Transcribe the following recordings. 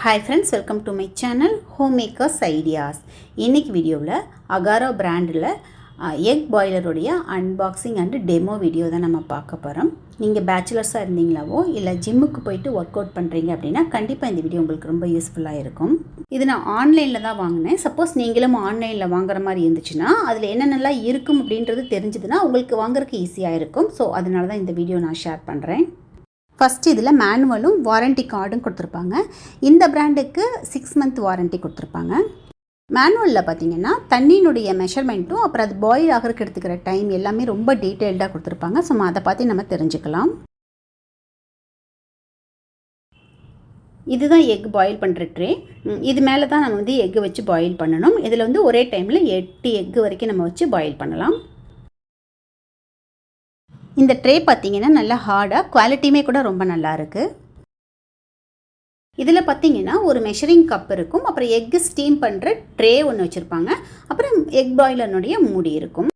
Hi friends welcome to my channel home makers ideas இன்னைக்கு வீடியோவில் அகாரோ பிராண்டில் எக் பாய்லருடைய அன்பாக்சிங் அண்டு டெமோ வீடியோ தான் நம்ம பார்க்க போகிறோம் நீங்கள் பேச்சுலர்ஸாக இருந்தீங்களாவோ இல்லை ஜிம்முக்கு போயிட்டு ஒர்க் அவுட் பண்ணுறீங்க அப்படின்னா கண்டிப்பாக இந்த வீடியோ உங்களுக்கு ரொம்ப யூஸ்ஃபுல்லாக இருக்கும். இது நான் ஆன்லைனில் தான் வாங்கினேன். சப்போஸ் நீங்களும் ஆன்லைனில் வாங்குற மாதிரி இருந்துச்சுன்னா அதில் என்னென்னலாம் இருக்கும் அப்படின்றது தெரிஞ்சதுன்னா உங்களுக்கு வாங்குறதுக்கு ஈஸியாக இருக்கும். ஸோ அதனால தான் இந்த வீடியோ நான் ஷேர் பண்ணுறேன் ஃபஸ்ட்டு இதில் மேனுவலும் வாரண்டி கார்டும் கொடுத்துருப்பாங்க. இந்த பிராண்டுக்கு சிக்ஸ் மந்த் வாரண்டி கொடுத்துருப்பாங்க. மேனுவலில் பார்த்தீங்கன்னா தண்ணியினுடைய மெஷர்மெண்ட்டும் அப்புறம் அது பாயில் ஆகிறதுக்கு எடுத்துக்கிற டைம் எல்லாமே ரொம்ப டீட்டெயில்டாக கொடுத்துருப்பாங்க. ஸோ அதை பார்த்து நம்ம தெரிஞ்சுக்கலாம். இதுதான் எக் பாயில் பண்ணுற ட்ரே இது மேலே தான் நம்ம வந்து எக்கு வச்சு பாயில் பண்ணணும். இதில் வந்து ஒரே டைமில் எட்டு எக்கு வரைக்கும் நம்ம வச்சு பாயில் பண்ணலாம். இந்த ட்ரே பார்த்தீங்கன்னா நல்லா ஹார்டாக குவாலிட்டியுமே கூட ரொம்ப நல்லா இருக்குது இதில் பார்த்தீங்கன்னா ஒரு மெஷரிங் கப் இருக்கும். அப்புறம் எக்கு ஸ்டீம் பண்ணுற ட்ரே ஒன்று வச்சுருப்பாங்க. அப்புறம் எக் பாய்லனுடைய மூடி இருக்கும்.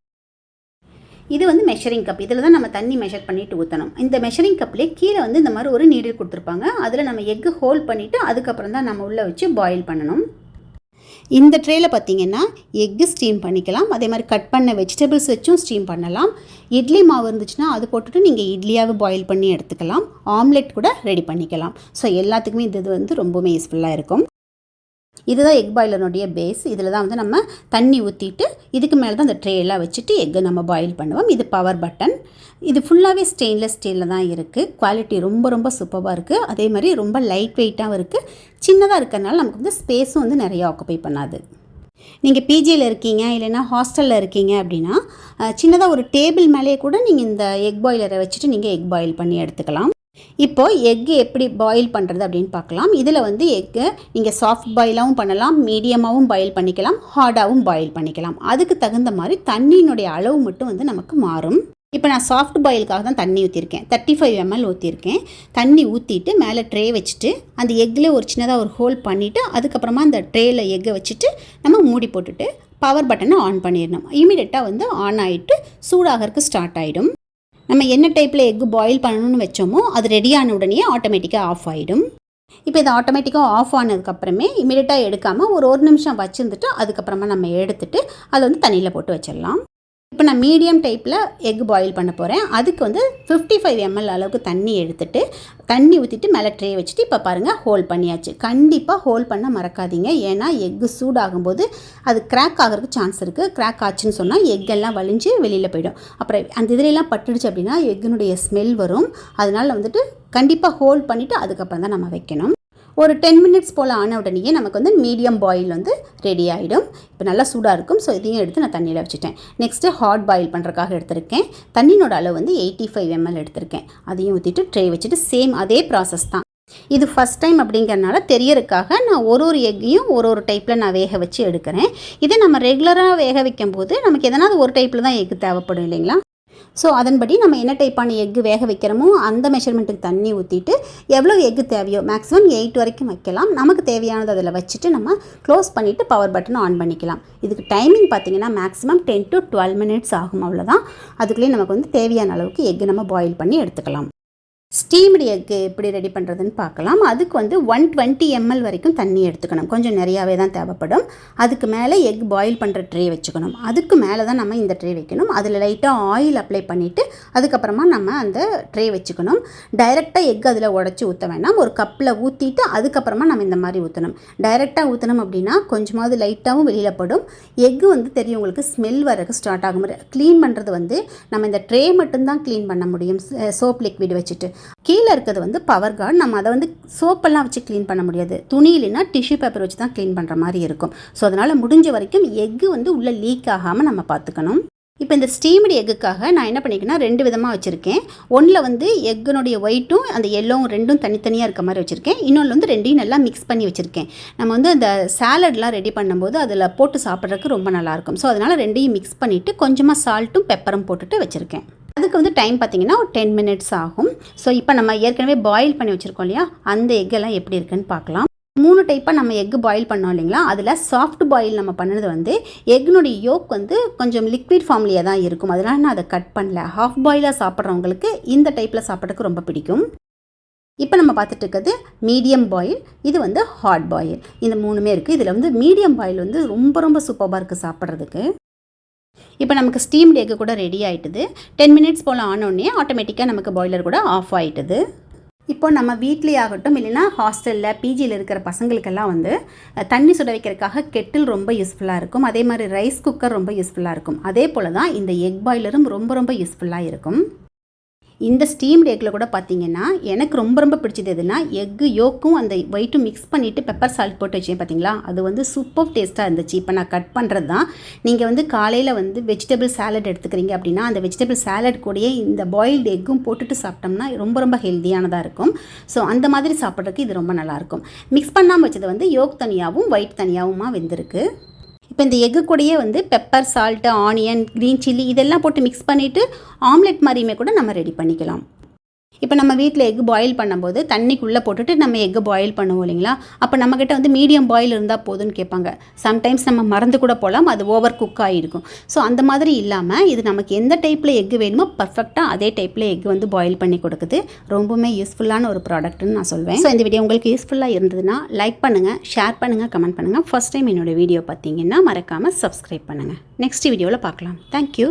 இது வந்து மெஷரிங் கப் இதில் தான் நம்ம தண்ணி மெஷர் பண்ணிட்டு ஊற்றணும் இந்த மெஷரிங் கப்லேயே கீழே வந்து இந்த மாதிரி ஒரு நீடில் கொடுத்துருப்பாங்க. அதில் நம்ம எக்கு ஹோல்ட் பண்ணிவிட்டு அதுக்கப்புறம் தான் நம்ம உள்ளே வச்சு பாயில் பண்ணணும். இந்த ட்ரேயில் பார்த்தீங்கன்னா எக்கு ஸ்டீம் பண்ணிக்கலாம். அதே மாதிரி கட் பண்ண வெஜிடபிள்ஸ் வச்சும் ஸ்டீம் பண்ணலாம். இட்லி மாவு இருந்துச்சுன்னா அது போட்டுட்டு நீங்கள் இட்லியாகவே பாயில் பண்ணி எடுத்துக்கலாம். ஆம்லெட் கூட ரெடி பண்ணிக்கலாம். ஸோ எல்லாத்துக்குமே இது வந்து ரொம்பவுமே யூஸ்ஃபுல்லாக இருக்கும். இதுதான் எக் பாய்லனுடைய பேஸ் இதில் தான் வந்து நம்ம தண்ணி ஊற்றிட்டு இதுக்கு மேலே தான் அந்த ட்ரேலாம் வச்சுட்டு எக்கை நம்ம பாயில் பண்ணுவோம். இது பவர் பட்டன் இது ஃபுல்லாகவே ஸ்டெயின்லெஸ் ஸ்டீலில் தான் இருக்குது குவாலிட்டி ரொம்ப ரொம்ப சூப்பராக இருக்குது அதே மாதிரி ரொம்ப லைட் வெயிட்டாகவும் இருக்குது சின்னதாக இருக்கிறனால நமக்கு வந்து ஸ்பேஸும் வந்து நிறையா ஆக்குப்பை பண்ணாது. நீங்கள் பிஜியில் இருக்கீங்க இல்லைன்னா ஹாஸ்டலில் இருக்கீங்க அப்படின்னா சின்னதாக ஒரு டேபிள் மேலேயே கூட நீங்கள் இந்த எக் பாய்லரை வச்சுட்டு நீங்கள் எக் பாயில் பண்ணி எடுத்துக்கலாம். இப்போது எக்கு எப்படி பாயில் பண்ணுறது அப்படின்னு பார்க்கலாம். இதில் வந்து எக்கு நீங்கள் சாஃப்ட் பாயிலாகவும் பண்ணலாம் மீடியமாகவும் பாயில் பண்ணிக்கலாம் ஹார்டாகவும் பாயில் பண்ணிக்கலாம். அதுக்கு தகுந்த மாதிரி தண்ணியினுடைய அளவு மட்டும் வந்து நமக்கு மாறும். இப்போ நான் சாஃப்ட் பாயிலுக்காக தான் தண்ணி ஊற்றிருக்கேன் தேர்ட்டி ஃபைவ் எம்எல் ஊற்றிருக்கேன் தண்ணி ஊற்றிட்டு மேலே ட்ரே வச்சுட்டு அந்த எக்கில் ஒரு சின்னதாக ஒரு ஹோல் பண்ணிவிட்டு அதுக்கப்புறமா அந்த ட்ரேயில் எக்கை வச்சுட்டு நம்ம மூடி போட்டுட்டு பவர் பட்டனை ஆன் பண்ணிடணும். இமீடியட்டாக வந்து ஆன் ஆகிட்டு சூடாகிறதுக்கு ஸ்டார்ட் ஆகிடும் நம்ம என்ன டைப்பில் எக்கு பாயில் பண்ணணும்னு வச்சோமோ அது ரெடியான உடனே ஆட்டோமேட்டிக்காக ஆஃப் ஆகிடும் இப்போ இது ஆட்டோமேட்டிக்காக ஆஃப் ஆனதுக்கப்புறமே இமீடியட்டாக எடுக்காமல் ஒரு ஒரு நிமிஷம் வச்சுருந்துட்டு அதுக்கப்புறமா நம்ம எடுத்துகிட்டு அதை வந்து தண்ணியில் போட்டு வச்சிடலாம். இப்போ நான் மீடியம் டைப்பில் எக் பாயில் பண்ண போகிறேன். அதுக்கு வந்து ஃபிஃப்டி ஃபைவ் எம்எல் அளவுக்கு தண்ணி எடுத்துட்டு தண்ணி ஊற்றிட்டு மேலே ட்ரே வச்சுட்டு இப்போ பாருங்கள் ஹோல் பண்ணியாச்சு. கண்டிப்பாக ஹோல் பண்ண மறக்காதீங்க. ஏன்னா எக்கு சூடாகும்போது அது கிராக் ஆகிறதுக்கு சான்ஸ் இருக்குது கிராக் ஆச்சுன்னு சொன்னால் எக்கெல்லாம் வலிஞ்சு வெளியில் போயிடும். அப்புறம் அந்த இதிலெல்லாம் பட்டுடுச்சு அப்படின்னா எக்கினுடைய ஸ்மெல் வரும். அதனால் வந்துட்டு கண்டிப்பாக ஹோல் பண்ணிவிட்டு அதுக்கப்புறம் தான் நம்ம வைக்கணும். ஒரு டென் மினிட்ஸ் போல் ஆன உடனேயே நமக்கு வந்து மீடியம் பாயில் வந்து ரெடி ஆகிடும் இப்போ நல்லா சூடாக இருக்கும். ஸோ இதையும் எடுத்து நான் தண்ணியில் வச்சுட்டேன். நெக்ஸ்ட்டு ஹாட் பாயில் பண்ணுறக்காக எடுத்திருக்கேன். தண்ணியோட அளவு வந்து எயிட்டி ஃபைவ் எம்எல் எடுத்திருக்கேன். அதையும் ஊற்றிட்டு ட்ரே வச்சுட்டு சேம் அதே ப்ராசஸ் தான். இது ஃபஸ்ட் டைம் அப்படிங்கிறனால தெரியறதுக்காக நான் ஒரு ஒரு எக்கையும் ஒரு ஒரு டைப்பில் நான் வேக வச்சு எடுக்கிறேன். இதே நம்ம ரெகுலராக வேக வைக்கும் போது நமக்கு எதனாவது ஒரு டைப்பில் தான் எக்கு தேவைப்படும் இல்லைங்களா? ஸோ அதன்படி நம்ம என்ன டைப்பான எக்கு வேக வைக்கிறோமோ அந்த மெஷர்மெண்ட்டுக்கு தண்ணி ஊற்றிட்டு எவ்வளோ எக்கு தேவையோ மேக்ஸிமம் எயிட் வரைக்கும் வைக்கலாம். நமக்கு தேவையானது அதில் வச்சுட்டு நம்ம க்ளோஸ் பண்ணிவிட்டு பவர் பட்டன் ஆன் பண்ணிக்கலாம். இதுக்கு டைமிங் பார்த்திங்கன்னா maximum ten to twelve minutes ஆகும் அவ்வளோதான் அதுக்குள்ளேயே நமக்கு வந்து தேவையான அளவுக்கு எக்கு நம்ம பாயில் பண்ணி எடுத்துக்கலாம். ஸ்டீம்டு எக்கு எப்படி ரெடி பண்ணுறதுன்னு பார்க்கலாம். அதுக்கு வந்து ஒன் டுவெண்ட்டி எம்எல் வரைக்கும் தண்ணி எடுத்துக்கணும். கொஞ்சம் நிறையாவே தான் தேவைப்படும். அதுக்கு மேலே எக் பாயில் பண்ணுற ட்ரே வச்சுக்கணும். அதுக்கு மேலே தான் நம்ம இந்த ட்ரே வைக்கணும். அதில் லைட்டாக ஆயில் அப்ளை பண்ணிவிட்டு அதுக்கப்புறமா நம்ம அந்த ட்ரே வச்சுக்கணும். டைரெக்டாக எக் அதில் உடச்சி ஊற்ற வேணாம். ஒரு கப்பில் ஊற்றிட்டு அதுக்கப்புறமா நம்ம இந்த மாதிரி ஊற்றணும் டைரெக்டாக ஊற்றணும் அப்படின்னா கொஞ்சமாவது லைட்டாகவும் வெளியில் படும். எக்கு வந்து தெரியும் உங்களுக்கு ஸ்மெல் வரக்கு ஸ்டார்ட் ஆகும். க்ளீன் பண்ணுறது வந்து நம்ம இந்த ட்ரே மட்டும்தான் க்ளீன் பண்ண முடியும். சோப் லிக்விட் வச்சுட்டு. கீழே இருக்கிறது வந்து பவர் கார்டு நம்ம அதை வந்து சோப்பெல்லாம் வச்சு க்ளீன் பண்ண முடியாது. துணி இல்லைன்னா டிஷ்யூ பேப்பர் வச்சு தான் க்ளீன் பண்ணுற மாதிரி இருக்கும். ஸோ அதனால் முடிஞ்ச வரைக்கும் எக்கு வந்து உள்ளே லீக் ஆகாமல் நம்ம பார்த்துக்கணும். இப்போ இந்த ஸ்டீம்டு எக்குக்காக நான் என்ன பண்ணிக்கேன்னா ரெண்டு விதமாக வச்சுருக்கேன். ஒன்றில் வந்து எக்குனுடைய ஒயிட்டும் அந்த எல்லோவும் ரெண்டும் தனித்தனியாக இருக்க மாதிரி வச்சுருக்கேன். இன்னொன்று வந்து ரெண்டையும் நல்லா மிக்ஸ் பண்ணி வச்சுருக்கேன். நம்ம வந்து அந்த சாலட்லாம் ரெடி பண்ணும்போது அதில் போட்டு சாப்பிட்றதுக்கு ரொம்ப நல்லாயிருக்கும் ஸோ அதனால் ரெண்டையும் மிக்ஸ் பண்ணிவிட்டு கொஞ்சமாக சால்ட்டும் பெப்பரும் போட்டுட்டு வச்சுருக்கேன். அதுக்கு வந்து டைம் பார்த்திங்கன்னா ஒரு டென் மினிட்ஸ் ஆகும். ஸோ இப்போ நம்ம ஏற்கனவே பாயில் பண்ணி வச்சுருக்கோம் இல்லையா? அந்த எக்கெல்லாம் எப்படி இருக்குன்னு பார்க்கலாம். மூணு டைப்பாக நம்ம எக் பாயில் பண்ணோம் இல்லைங்களா? அதில் சாஃப்ட் பாயில் நம்ம பண்ணது வந்து எக்னுடைய யோக் வந்து கொஞ்சம் லிக்விட் ஃபார்ம்லேயே தான் இருக்கும். அதனால் நான் அதை கட் பண்ணல. ஹாஃப் பாயிலாக சாப்பிட்றவங்களுக்கு இந்த டைப்பில் சாப்பிட்றதுக்கு ரொம்ப பிடிக்கும். இப்போ நம்ம பார்த்துட்டு இருக்கிறது மீடியம் பாயில் இது வந்து ஹாட் பாயில் இந்த மூணுமே இருக்குது இதில் வந்து மீடியம் பாயில் வந்து ரொம்ப ரொம்ப சூப்பராக இருக்குது சாப்பிட்றதுக்கு. இப்போ நமக்கு ஸ்டீம் எக்கு கூட ரெடி ஆகிட்டுது டென் மினிட்ஸ் போல் ஆனோடனே ஆட்டோமேட்டிக்காக நமக்கு பாய்லர் கூட ஆஃப் ஆகிட்டுது இப்போ நம்ம வீட்லேயே ஆகட்டும் இல்லைன்னா ஹாஸ்டலில் பிஜியில் இருக்கிற பசங்களுக்கெல்லாம் வந்து தண்ணி சுட வைக்கிறதுக்காக கெட்டில் ரொம்ப யூஸ்ஃபுல்லாக இருக்கும். அதே மாதிரி ரைஸ் குக்கர் ரொம்ப யூஸ்ஃபுல்லாக இருக்கும். அதே போல் தான் இந்த எக் பாய்லரும் ரொம்ப ரொம்ப யூஸ்ஃபுல்லாக இருக்கும். இந்த ஸ்டீம் எக்கில் கூட பார்த்தீங்கன்னா எனக்கு ரொம்ப ரொம்ப பிடிச்சது எதுனா எக்கு யோக்கும் அந்த ஒயிட்டும் மிக்ஸ் பண்ணிவிட்டு பெப்பர் சால்ட் போட்டு வச்சேன் பார்த்தீங்களா அது வந்து சூப்பர் டேஸ்ட்டாக இருந்துச்சு. இப்போ நான் கட் பண்ணுறது தான் நீங்கள் வந்து காலையில் வந்து வெஜிடபிள் சாலட் எடுத்துக்கிறீங்க அப்படின்னா அந்த வெஜிடபிள் சாலட் கூடயே இந்த பாயில்டு எக்கும் போட்டுட்டு சாப்பிட்டோம்னா ரொம்ப ரொம்ப ஹெல்த்தியானதாக இருக்கும். ஸோ அந்த மாதிரி சாப்பிட்றதுக்கு இது ரொம்ப நல்லாயிருக்கும் மிக்ஸ் பண்ணாமல் வச்சது வந்து யோக் தனியாகவும் ஒயிட் தனியாகவுமா வெந்திருக்கு. இப்போ இந்த எக்கு கூடயே வந்து pepper salt onion green chilli இதெல்லாம் போட்டு மிக்ஸ் பண்ணிவிட்டு ஆம்லெட் மாதிரியுமே கூட நம்ம ரெடி பண்ணிக்கலாம். இப்போ நம்ம வீட்டில் எக் பாயில் பண்ணும்போது தண்ணிக்குள்ளே போட்டுட்டு நம்ம எக் பாயில் பண்ணுவோம் இல்லைங்களா? அப்போ நம்மக்கிட்ட வந்து மீடியம் பாயில் இருந்தால் போதும்னு கேட்பாங்க. சம்டைம்ஸ் நம்ம மறந்து கூட போகலாம் அது ஓவர் குக் ஆகிருக்கும் ஸோ அந்த மாதிரி இல்லாமல் இது நமக்கு எந்த டைப்பில் எக்கு வேணுமோ பர்ஃபெக்டாக அதே டைப்பில் எக் வந்து பாயில் பண்ணி கொடுக்குது. ரொம்பவுமே யூஸ்ஃபுல்லான ஒரு ப்ராடக்ட்னு நான் சொல்வேன். ஸோ இந்த வீடியோ உங்களுக்கு யூஸ்ஃபுல்லாக இருந்ததுன்னா லைக் பண்ணுங்கள் ஷேர் பண்ணுங்கள் கமெண்ட் பண்ணுங்கள் ஃபஸ்ட் டைம் என்னோட வீடியோ பார்த்தீங்கன்னா மறக்காமல் சப்ஸ்கிரைப் பண்ணுங்கள் நெக்ஸ்ட் வீடியோவில் பார்க்கலாம். தேங்க்யூ